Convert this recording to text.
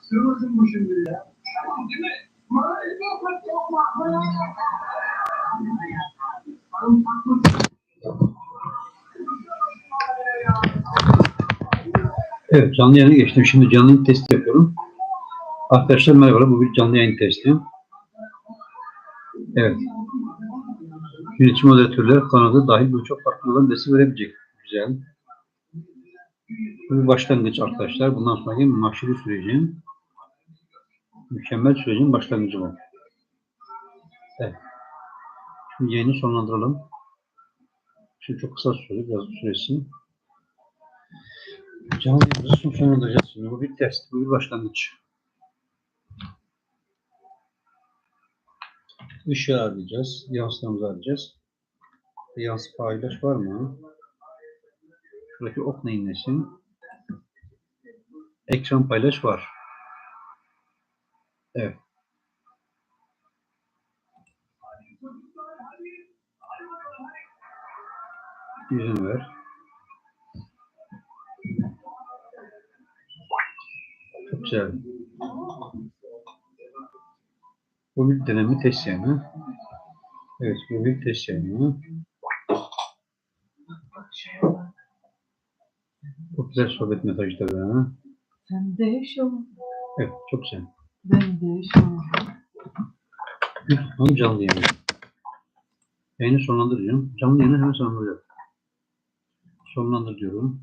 Sığmasın bu şimdi ya. Evet canlı yayına geçtim. Şimdi canlı yayın testi yapıyorum. Arkadaşlar merhaba. Bu bir canlı yayın testi. Evet. Yönetim moderatörler kanadı dahil birçok farklı olan destek verebilecek. Güzel. Bu bir başlangıç arkadaşlar. Bundan sonraki mahşeri sürecin mükemmel sürecin başlangıcı bu. Evet. Şimdi yayını sonlandıralım. Şimdi çok kısa süre, biraz süresi. Canlı yayınımızı sonlandıracağız şimdi. Bu bir test, bu bir başlangıç. Işığı arayacağız, yansıtmamızı arayacağız. Yansı paylaş var mı? Şuradaki ok neyin nesi? Ekran paylaş var. Evet. İzin ver. Çok güzel. Bu bir deneme test yani. Evet, bu bir test yani. Çok güzel sohbet mesajları. ha. Sen de yaşa. Evet, çok güzel. Ben de yaşa. Lütfen canlı yayın. Yayını sonlandıracağım. Canlı yayını hemen sonlandıracağım. Sonlandır diyorum.